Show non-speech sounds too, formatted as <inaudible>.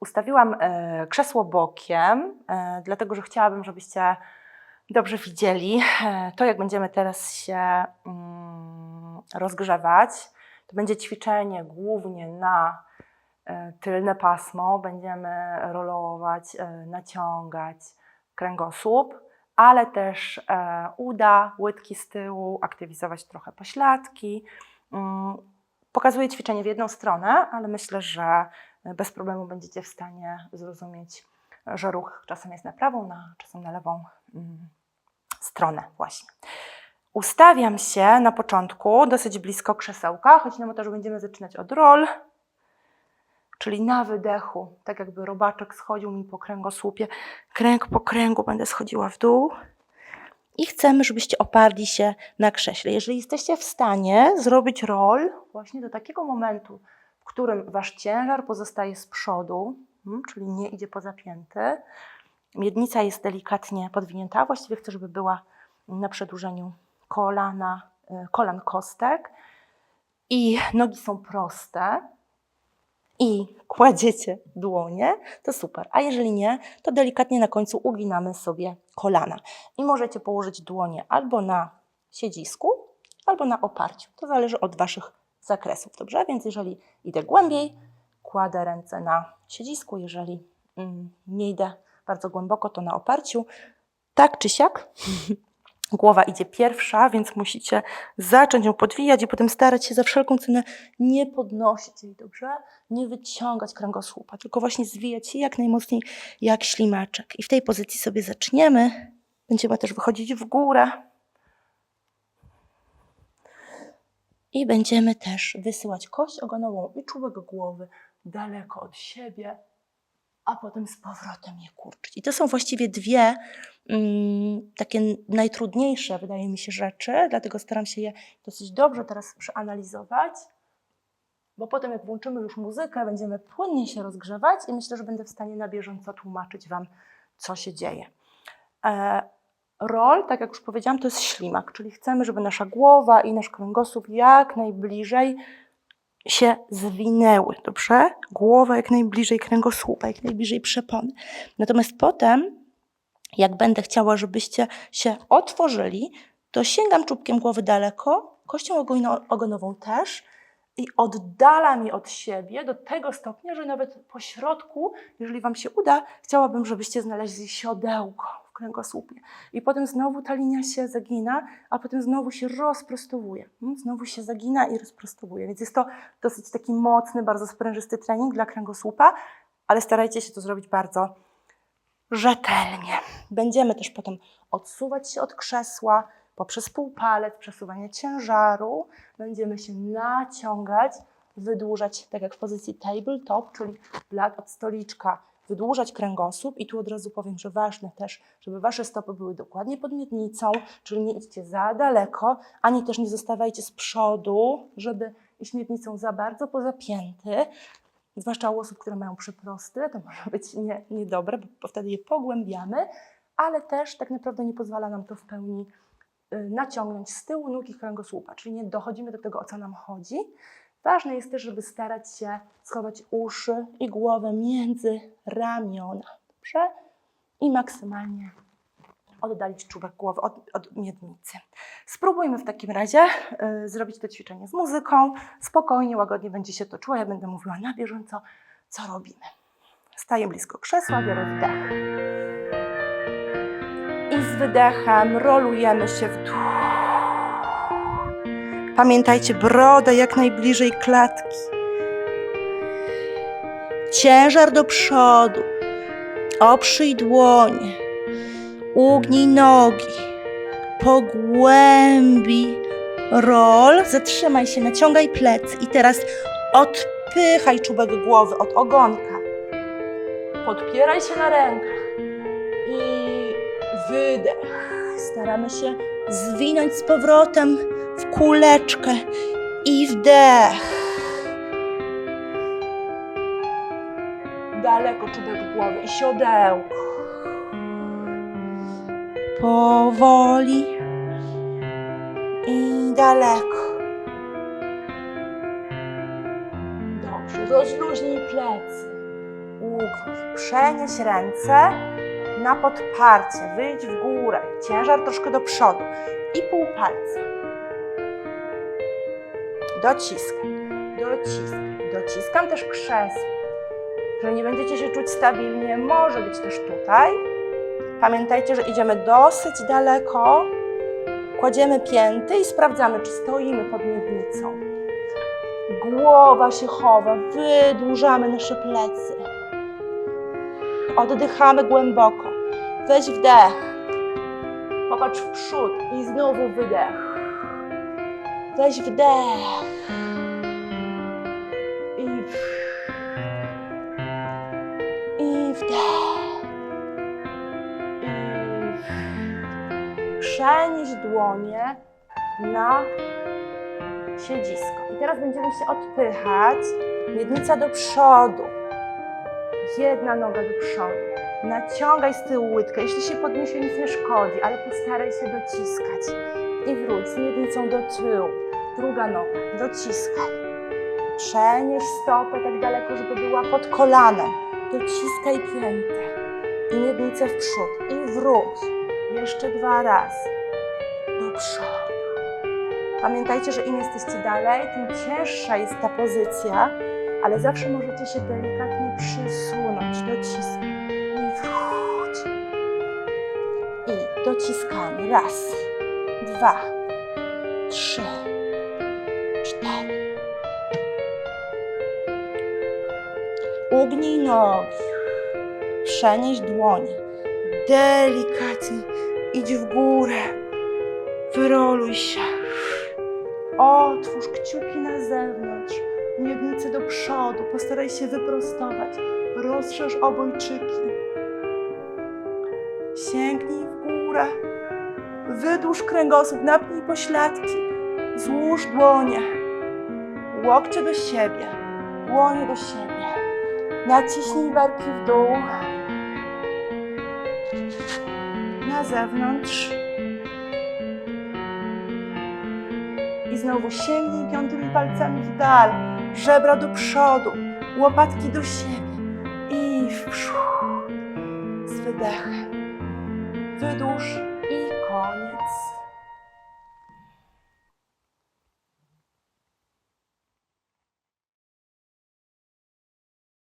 Ustawiłam e, krzesło bokiem, e, dlatego że chciałabym, żebyście dobrze widzieli e, to, jak będziemy teraz się mm, rozgrzewać. To będzie ćwiczenie głównie na tylne pasmo. Będziemy rolować, naciągać kręgosłup, ale też uda, łydki z tyłu, aktywizować trochę pośladki. Mm, Pokazuję ćwiczenie w jedną stronę, ale myślę, że bez problemu będziecie w stanie zrozumieć, że ruch czasem jest na prawą, na, czasem na lewą mm, stronę właśnie. Ustawiam się na początku dosyć blisko krzesełka, choć nam o to, że będziemy zaczynać od roll, czyli na wydechu, tak jakby robaczek schodził mi po kręgosłupie, kręg po kręgu będę schodziła w dół. I chcemy, żebyście oparli się na krześle. Jeżeli jesteście w stanie zrobić roll właśnie do takiego momentu, którym wasz ciężar pozostaje z przodu, mm, czyli nie idzie poza pięty, miednica jest delikatnie podwinięta, właściwie chcę, żeby była na przedłużeniu kolana, y, kolan kostek i nogi są proste i kładziecie dłonie, to super. A jeżeli nie, to delikatnie na końcu uginamy sobie kolana. I możecie położyć dłonie albo na siedzisku, albo na oparciu. To zależy od Waszych zakresów, dobrze? Więc jeżeli idę głębiej, kładę ręce na siedzisku. Jeżeli mm, nie idę bardzo głęboko, to na oparciu. Tak czy siak, <laughs> głowa idzie pierwsza, więc musicie zacząć ją podwijać i potem starać się za wszelką cenę nie podnosić jej, dobrze? Nie wyciągać kręgosłupa, tylko właśnie zwijać się jak najmocniej, jak ślimaczek. I w tej pozycji sobie zaczniemy. Będziemy też wychodzić w górę. I będziemy też wysyłać kość ogonową i czubek głowy daleko od siebie, a potem z powrotem je kurczyć. I to są właściwie dwie mm, takie najtrudniejsze, wydaje mi się, rzeczy, dlatego staram się je dosyć dobrze teraz przeanalizować, bo potem jak włączymy już muzykę, będziemy płynnie się rozgrzewać i myślę, że będę w stanie na bieżąco tłumaczyć Wam, co się dzieje. E, Roll, tak jak już powiedziałam, to jest ślimak, czyli chcemy, żeby nasza głowa i nasz kręgosłup jak najbliżej się zwinęły, dobrze? Głowa jak najbliżej kręgosłupa, jak najbliżej przepony. Natomiast potem, jak będę chciała, żebyście się otworzyli, to sięgam czubkiem głowy daleko, kością ogono- ogonową też i oddalam je od siebie do tego stopnia, że nawet po środku, jeżeli Wam się uda, chciałabym, żebyście znaleźli siodełko kręgosłupie. I potem znowu ta linia się zagina, a potem znowu się rozprostowuje. Mm, Znowu się zagina i rozprostowuje. Więc jest to dosyć taki mocny, bardzo sprężysty trening dla kręgosłupa, ale starajcie się to zrobić bardzo rzetelnie. Będziemy też potem odsuwać się od krzesła poprzez półpalec, przesuwanie ciężaru. Będziemy się naciągać, wydłużać, tak jak w pozycji tabletop, czyli blat od stoliczka, wydłużać kręgosłup. I tu od razu powiem, że ważne też, żeby Wasze stopy były dokładnie pod miednicą, czyli nie idźcie za daleko, ani też nie zostawajcie z przodu, żeby iść miednicą za bardzo poza pięty. Zwłaszcza u osób, które mają przyprosty, to może <laughs> być nie, niedobre, bo wtedy je pogłębiamy, ale też tak naprawdę nie pozwala nam to w pełni y, naciągnąć z tyłu nóg i kręgosłupa, czyli nie dochodzimy do tego, o co nam chodzi. Ważne jest też, żeby starać się schować uszy i głowę między ramiona, dobrze? I maksymalnie oddalić czubek głowy od, od miednicy. Spróbujmy w takim razie y, zrobić to ćwiczenie z muzyką. Spokojnie, łagodnie będzie się to czuło. Ja będę mówiła na bieżąco, co robimy. Staję blisko krzesła, biorę wdech. I z wydechem rolujemy się w dół. Pamiętajcie, broda jak najbliżej klatki. Ciężar do przodu. Oprzyj dłonie. Ugnij nogi. Pogłębi rol. Zatrzymaj się, naciągaj plecy. I teraz odpychaj czubek głowy od ogonka. Podpieraj się na rękach. Wydech. Staramy się zwinąć z powrotem w kuleczkę. I wdech. Daleko czubek głowy i siodełko. Powoli i daleko. Dobrze, rozluźnij plecy. ugnij. Przenieś ręce na podparcie, wyjdź w górę, ciężar troszkę do przodu i pół palca. Dociskam, dociskam, dociskam też krzesło. Że nie będziecie się czuć stabilnie, może być też tutaj. Pamiętajcie, że idziemy dosyć daleko. Kładziemy pięty i sprawdzamy, czy stoimy pod miednicą. Głowa się chowa, wydłużamy nasze plecy. Oddychamy głęboko. Weź wdech. Popatrz w przód i znowu wydech. Weź wdech. I, i wdech. I przenieś dłonie na siedzisko. I teraz będziemy się odpychać. Miednica do przodu. Jedna noga do przodu. Naciągaj z tyłu łydkę. Jeśli się podniesie, nic nie szkodzi, ale postaraj się dociskać. I wróć z miednicą do tyłu. Druga noga. Dociskaj. Przenieś stopę tak daleko, żeby była pod kolanem. Dociskaj piętę. I miednicę w przód. I wróć. Jeszcze dwa razy. Do przodu. Pamiętajcie, że im jesteście dalej, tym cięższa jest ta pozycja, ale zawsze możecie się delikatnie przysunąć, dociskać i wróć. I dociskamy. Raz, dwa, trzy, cztery. Ugnij nogi. Przenieś dłonie. Delikatnie idź w górę. Wyroluj się. Otwórz kciuki na zewnątrz, miednicy do przodu, postaraj się wyprostować. Rozszerz obojczyki. Sięgnij w górę. Wydłuż kręgosłup, napnij pośladki. Złóż dłonie. Łokcie do siebie, dłonie do siebie. Naciśnij barki w dół. Na zewnątrz. I znowu sięgnij piątymi palcami w dal, żebra do przodu, łopatki do siebie i w przód z wydechem.